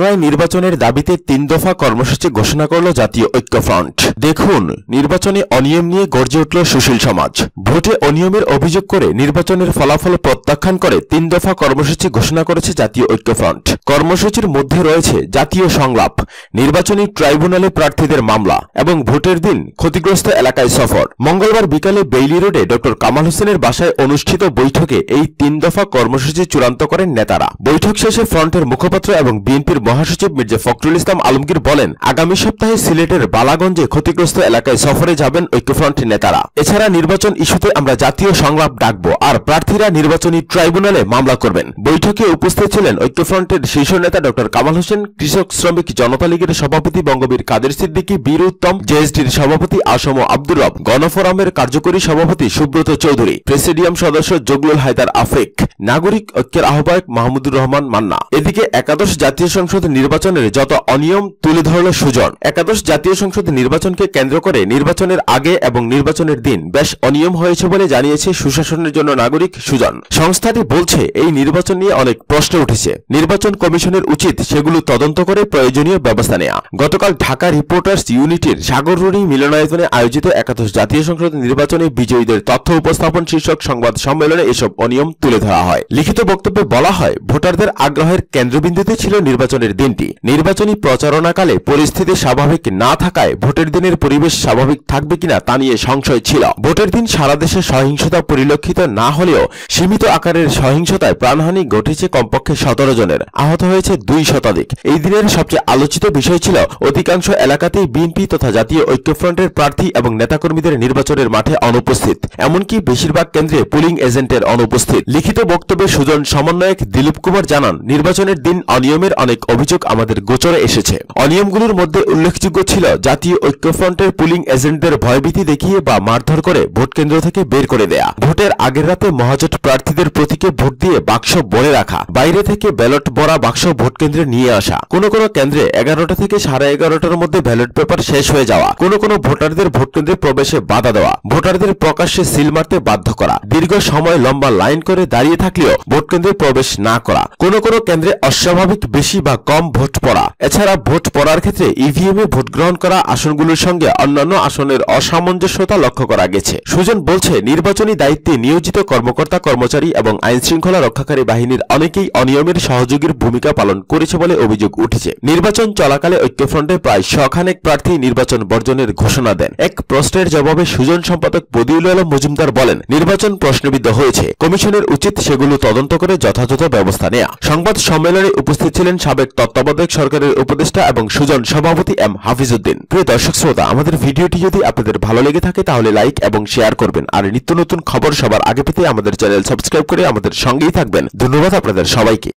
পুনরায় নির্বাচনের দাবিতে তিন দফা কর্মসূচি ঘোষণা করল জাতীয় ঐক্যফ্রন্ট। দেখুন, নির্বাচনে অনিয়ম নিয়ে গর্জে উঠল সুশীল সমাজ। ভোটে অনিয়মের অভিযোগ করে নির্বাচনের ফলাফল প্রত্যাখ্যান করে তিন দফা কর্মসূচি ঘোষণা করেছে জাতীয় ঐক্যফ্রন্ট। কর্মসূচির মধ্যে রয়েছে জাতীয় সংলাপ, নির্বাচনী ট্রাইব্যুনালে প্রার্থীদের মামলা এবং ভোটের দিন ক্ষতিগ্রস্ত এলাকায় সফর। মঙ্গলবার বিকালে বেইলি রোডে ড. কামাল হোসেনের বাসায় অনুষ্ঠিত বৈঠকে এই তিন দফা কর্মসূচি চূড়ান্ত করেন নেতারা। বৈঠক শেষে ফ্রন্টের মুখপাত্র এবং বিএনপির মহাসচিব মির্জা ফখরুল ইসলাম আলমগীর বলেন, আগামী সপ্তাহে সিলেটের বালাগঞ্জে ক্ষতিগ্রস্ত এলাকায় সফরে যাবেন ঐক্যফ্রন্ট নেতারা। এছাড়া নির্বাচন ইস্যুতে আমরা জাতীয় সংলাপ ডাকব আর প্রার্থীরা নির্বাচনী ট্রাইব্যুনালে মামলা করবেন। বৈঠকে উপস্থিত ছিলেন ঐক্যফ্রন্টের শীর্ষ নেতা ড. কামাল হোসেন, কৃষক শ্রমিক জনতা লীগের সভাপতি বঙ্গবীর কাদের সিদ্দিকী, বীর উত্তম জেএসডির সভাপতি আসম আব্দুর রব, গণফোরামের কার্যকরী সভাপতি সুব্রত চৌধুরী, প্রেসিডিয়াম সদস্য জগলুল হায়দার আফেক, নাগরিক ঐক্যের আহ্বায়ক মাহমুদুর রহমান মান্না। এদিকে একাদশ জাতীয় সংসদ নির্বাচনের যত অনিয়ম তুলে ধরল সুজন। একাদশ জাতীয় সংসদ নির্বাচনকে কেন্দ্র করে নির্বাচনের আগে এবং নির্বাচনের দিন বেশ অনিয়ম হয়েছে বলে জানিয়েছে সুশাসনের জন্য নাগরিক সুজন। সংস্থাটি বলছে, এই নির্বাচন নিয়ে অনেক প্রশ্ন উঠেছে। নির্বাচন কমিশনের উচিত সেগুলো তদন্ত করে প্রয়োজনীয় ব্যবস্থা নেওয়া গতকাল ঢাকা রিপোর্টার্স ইউনিটির সাগররুণী মিলনায়তনে আয়োজিত একাদশ জাতীয় সংসদ নির্বাচনে বিজয়ীদের তথ্য উপস্থাপন শীর্ষক সংবাদ সম্মেলনে এসব অনিয়ম তুলে ধরা হয়। লিখিত বক্তব্যে বলা হয়, ভোটারদের আগ্রহের কেন্দ্রবিন্দুতে ছিল নির্বাচনের দিনটি। নির্বাচনী প্রচারণাকালে পরিস্থিতি স্বাভাবিক না থাকায় ভোটের দিনের পরিবেশ স্বাভাবিক থাকবে কিনা তা নিয়ে সংশয় ছিল। ভোটের দিন সারা দেশে সহিংসতা পরিলক্ষিত না হলেও সীমিত আকারের সহিংসতায় প্রাণহানি ঘটেছে কমপক্ষে সতেরো জনের। আহত হয়েছে দুই শতাধিক। এই দিনের সবচেয়ে আলোচিত বিষয় ছিল, অধিকাংশ এলাকাতেই বিএনপি তথা জাতীয় ঐক্যফ্রন্টের প্রার্থী এবং নেতাকর্মীদের নির্বাচনের মাঠে অনুপস্থিত। এমনকি বেশিরভাগ কেন্দ্রে পুলিং এজেন্টের অনুপস্থিত। লিখিত বক্তব্যে সুজন সমন্বয়ক দিলীপ কুমার জানান, নির্বাচনের দিন অনিয়মের অনেক অভিযোগ আমাদের গোচরে এসেছে। অনিয়মগুলোর মধ্যে উল্লেখযোগ্য ছিল জাতীয় ঐক্যফ্রন্টের পুলিং এজেন্টদের ভয়ভীতি দেখিয়ে বা মারধর করে ভোট কেন্দ্র থেকে বের করে দেয়া। ভোটের আগের রাতে মহাজোট প্রার্থীদের প্রতীকে ভোট দিয়ে বাক্স বলে রাখা। বাইরে থেকে ব্যালট বড়া বাক্স ভোট কেন্দ্রে নিয়ে আসা। কোন কোন কেন্দ্রে এগারোটা থেকে সাড়ে এগারোটার মধ্যে ব্যালট পেপার শেষ হয়ে যাওয়া। কোন কোন ভোটারদের ভোট কেন্দ্রে প্রবেশে বাধা দেওয়া। ভোটারদের প্রকাশ্যে সিল মারতে বাধ্য করা। দীর্ঘ সময় লম্বা লাইন করে দাঁড়িয়ে থাকলেও ভোট কেন্দ্রে প্রবেশ না করা। কোন কোন কেন্দ্রে অস্বাভাবিক বেশি বা কম ভোট পড়া। এছাড়া ভোট পড়ার ক্ষেত্রে ইভিএম এ ভোট গ্রহণ করা আসনগুলোর সঙ্গে অন্যান্য আসনের অসামঞ্জস্যতা লক্ষ্য করা গেছে। সুজন বলছে, নির্বাচনী দায়িত্বে নিয়োজিত কর্মকর্তা, কর্মচারী এবং আইন শৃঙ্খলা রক্ষাকারী বাহিনীর অনেকেই অনিয়মের সহযোগীর ভূমিকা পালন করেছে বলে অভিযোগ উঠেছে। নির্বাচন চলাকালে ঐক্যফ্রন্টে প্রায় শখানেক প্রার্থী নির্বাচন বর্জনের ঘোষণা দেন। এক প্রশ্নের জবাবে সুজন সম্পাদক বদিউল আলম মজুমদার বলেন, নির্বাচন প্রশ্নবিদ্ধ হয়েছে। কমিশনের উচিত সেগুলো তদন্ত করে যথাযথ ব্যবস্থা নেয়া। সংবাদ সম্মেলনে উপস্থিত ছিলেন সাবেক তত্ত্বাবধায়ক সরকারের উপদেষ্টা এবং সুজন সভাপতি এম হাফিজউদ্দিন। প্রিয় দর্শক শ্রোতা, আমাদের ভিডিওটি যদি আপনাদের ভালো লেগে থাকে, তাহলে লাইক এবং শেয়ার করবেন। আর নিত্য নতুন খবর সবার আগে পেতে আমাদের চ্যানেল সাবস্ক্রাইব করে আমাদের সঙ্গেই থাকবেন। ধন্যবাদ আপনাদের সবাইকে।